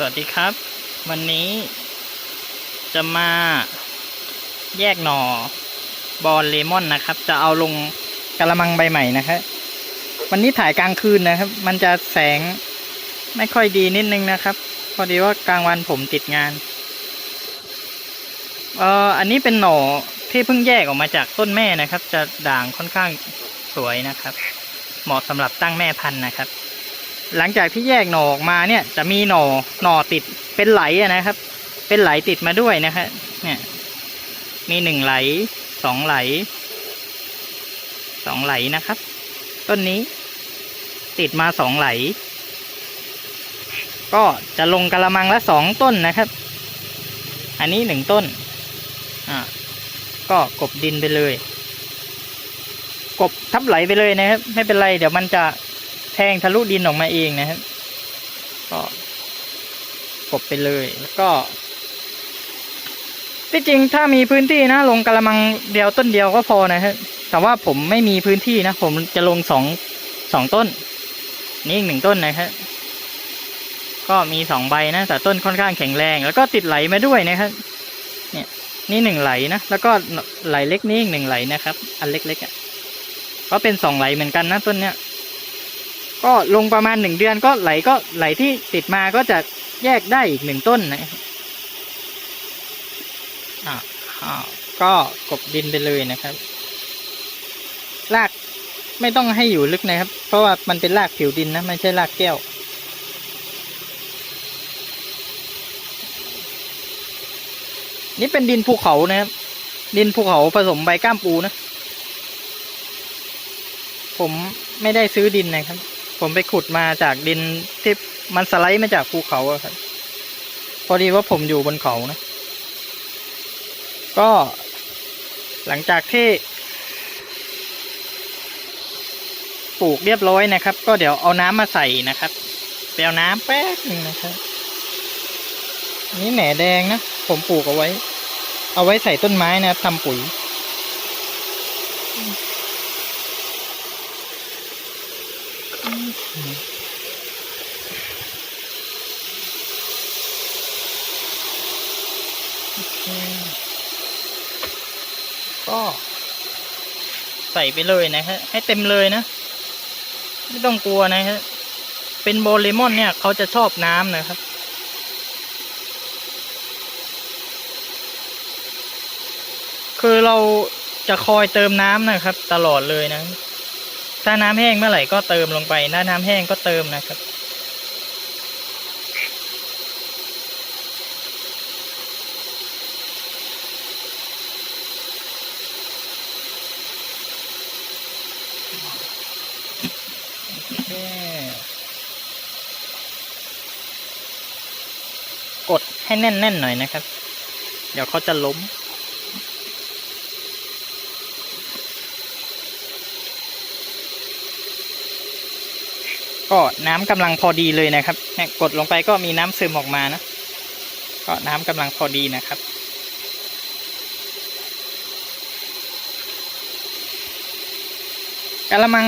สวัสดีครับ วันนี้จะมาแยกหน่อบอลเลมอนนะครับ จะเอาลงกระมังใบใหม่นะครับวันนี้ถ่ายกลางคืนนะครับ มันจะแสงไม่ค่อยดีนิดนึงนะครับ พอดีว่ากลางวันผมติดงานเอ่ออันนี้เป็นหน่อที่เพิ่งแยกออกมาจากต้นแม่นะครับ จะด่างค่อนข้างสวยนะครับ เหมาะสำหรับตั้งแม่พันธุ์นะครับ หลังจากที่แยกหน่อออกมาเนี่ย จะมีหน่อหน่อติดเป็นไหลนะครับ เป็นไหลติดมาด้วยนะฮะเนี่ยมีหนึ่งไหลสองไหลสองไหลนะครับ ต้นนี้ติดมาสองไหล ก็จะลงกระมังละสองต้นนะครับ อันนี้หนึ่งต้นอ่าก็กบดินไปเลย กบทับไหลไปเลยนะครับ ไม่เป็นไร เดี๋ยวมันจะ ทงทะลุดินออกมาเองนะครับก็กบไปเลยแล้วก็ ที่จริงถ้ามีพื้นที่นะ ลงกระมังเดียวต้นเดียวก็พอนะครับแต่ว่าผมไม่มีพื้นที่นะ ผมจะลงสองสองต้น นี่อีกหนึ่งต้นนะครับก็มีสองใบนะ แต่ต้นค่อนข้างแข็งแรง แล้วก็ติดไหลมาด้วยนะครับเนี่ย นี่หนึ่งไหลนะแล้วก็ไหลเล็กนี่อีกหนึ่งไหลนะครับ อันเล็กๆอะก็เป็นสองไหลเหมือนกันนะต้นเนี้ย ก็ลงประมาณหนึ่งเดือนก็ไหลก็ไหลที่ติดมาก็จะแยกได้อีกหนึ่งต้นนะอ่าก็กบดินไปเลยนะครับรากไม่ต้องให้อยู่ลึกนะครับ เพราะว่ามันเป็นรากผิวดินนะ ไม่ใช่รากแก้ว นี่เป็นดินภูเขานะครับ ดินภูเขาผสมใบก้ามปูนะ ผมไม่ได้ซื้อดินนะครับ ผมไปขุดมาจากดินที่มันสไลด์มาจากภูเขาครับ พอดีว่าผมอยู่บนเขานะ ก็ หลังจากที่ ปลูกเรียบร้อยนะครับ ก็เดี๋ยวเอาน้ำมาใส่นะครับไปเอาน้ำแป๊บหนึงนะครับ นี่แหน่แดงนะ ผมปลูกเอาไว้ เอาไว้ใส่ต้นไม้นะครับทำปุ๋ย ก็ใส่ไปเลยนะฮะ ให้เต็มเลยนะ ไม่ต้องกลัวนะฮะ เป็นโบเลมอนเนี่ย เขาจะชอบน้ำนะครับคือเราจะคอยเติมน้ำนะครับ ตลอดเลยนะ ถ้าน้ำแห้งเมื่อไหร่ก็เติมลงไปถ้าน้ำแห้งก็เติมนะครับ กดให้แน่นๆหน่อยนะครับ เดี๋ยวเขาจะล้ม ก็น้ำกำลังพอดีเลยนะครับเนี่ยกดลงไปก็มีน้ำซึมออกมานะ ก็น้ำกำลังพอดีนะครับ กระมัง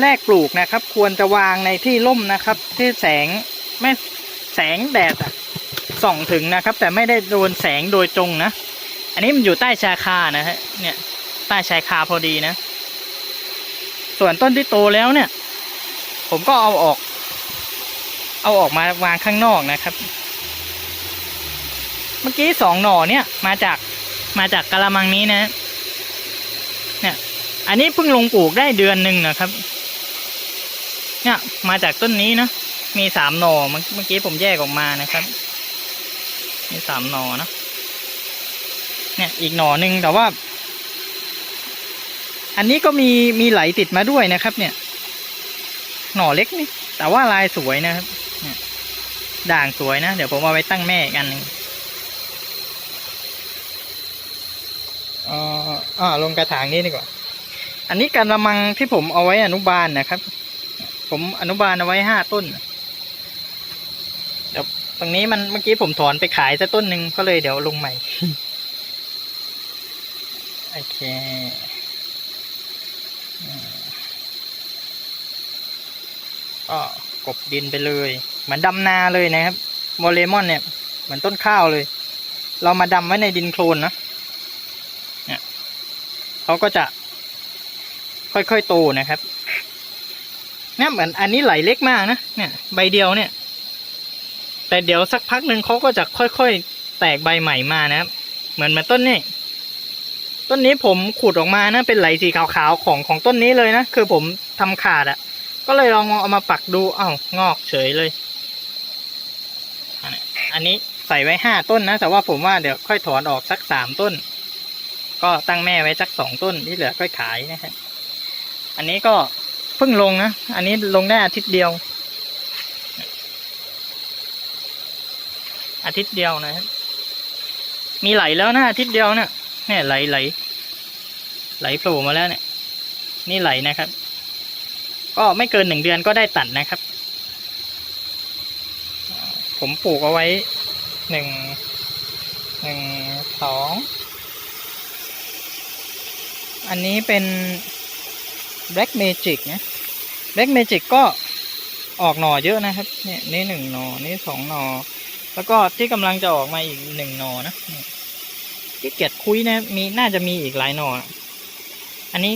แรกปลูกนะครับ ควรจะวางในที่ร่มนะครับ ที่แสงไม่แสงแดดอะส่องถึงนะครับ แต่ไม่ได้โดนแสงโดยตรงนะ อันนี้มันอยู่ใต้ชายคานะฮะเนี่ยใต้ชายคาพอดีนะ ส่วนต้นที่โตแล้วเนี่ย ผมก็เอาออก เอาออกมาวางข้างนอกนะครับ เมื่อกี้สองหน่อเนี่ย มาจากมาจากกระมังนี้นะ เนี่ย อันนี้เพิ่งลงปลูกได้เดือนหนึ่งนะครับ เนี่ยมาจากต้นนี้นะมีสามหน่อเมื่อกี้ผมแยกออกมานะครับ มีสามหน่อนะเนี่ยอีกหน่อหนึ่งแต่ว่า อันนี้ก็มีมีไหลติดมาด้วยนะครับ เนี่ย หน่อเล็กนี่ แต่ว่าลายสวยนะครับด่างสวยนะ เดี๋ยวผมเอาไว้ตั้งแม่อีกอันหนึ่งอ่าลงกระถางนี้ดีกว่า อันนี้การละมังที่ผมเอาไว้อนุบาลนะครับ ผมอนุบาลเอาไว้ห้าต้น เดี๋ยวตรงนี้มันเมื่อกี้ผมถอนไปขายสักต้นหนึ่งก็เลยเดี๋ยวลงใหม่ โอเคอืม ก็กบดินไปเลย เหมือนดำนาเลยนะครับวอลเลมอนเนี่ย เหมือนต้นข้าวเลย เรามาดำไว้ในดินโคลนนะเนี่ยเขาก็จะ ค่อยๆโตนะครับเนี่ยเหมือนอันนี้ไหลเล็กมากนะเนี่ย ใบเดียวเนี่ย แต่เดี๋ยวสักพักหนึ่งเขาก็จะค่อยๆแตกใบใหม่มานะครับ เหมือนมือนต้นนี้ต้นนี้ผมขุดออกมานะ เป็นไหลสีขาวๆของของต้นนี้เลยนะ คือผมทำขาดอะ่ะ ก็เลยลองเอามาปักดูอ้าวงอกเฉยเลย อันนี้ใส่ไว้ห้าต้นนะ แต่ว่าผมว่าเดี๋ยวค่อยถอนออกสักสามต้น ก็ตั้งแม่ไว้สักสองต้นที่เหลือค่อยขายนะครับอันนี้ก็เพิ่งลงนะ อันนี้ลงได้อาทิตย์เดียว อาทิตย์เดียวนะครับมีไหลแล้วนะอาทิตย์เดียวเนี่ยเนี่ยไหลไหลไหลโผล่มาแล้วเนี่ย นี่ไหลนะครับ ก็ไม่เกินหนึ่งเดือนก็ได้ตัดนะครับ ผมปลูกเอาไว้หนึ่งหนึ่งสองอันนี้เป็น Black Magic นะ Black Magic ก็ออกหน่อเยอะนะครับ เนี่ยนี่หนึ่งหน่อนี่สองหน่อ แล้วก็ที่กำลังจะออกมาอีกหนึ่งหน่อนะที่เกียจคุยนะมีน่าจะมีอีกหลายหน่อ อันนี้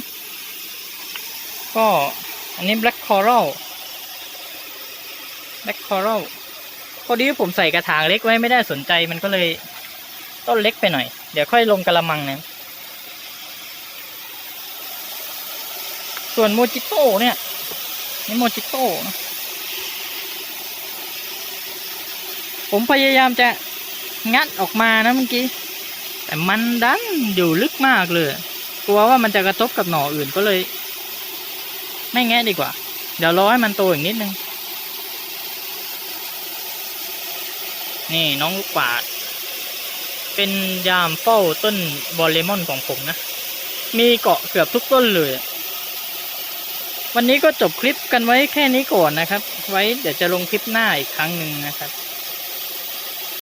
ก็ อันนี้ Black Coral Black Coral พอดีผมใส่กระถางเล็กไว้ไม่ได้สนใจมันก็เลย ต้นเล็กไปหน่อย เดี๋ยวค่อยลงกระมังนะ ส่วนโมจิโต้เนี่ย นี่โมจิโต้นะผมพยายามจะงัดออกมานะเมื่อกี้ แต่มันดันอยู่ลึกมากเลย กลัวว่ามันจะกระทบกับหน่ออื่นก็เลย ไม่แงะดีกว่า เดี๋ยวรอให้มันโตอีกนิดนึง นี่น้องลูกกวาด เป็นยามเฝ้าต้นบอลเลมอนของผมนะ มีเกาะเกือบทุกต้นเลย วันนี้ก็จบคลิปกันไว้แค่นี้ก่อนนะครับ ไว้เดี๋ยวจะลงคลิปหน้าอีกครั้งหนึ่งนะครับ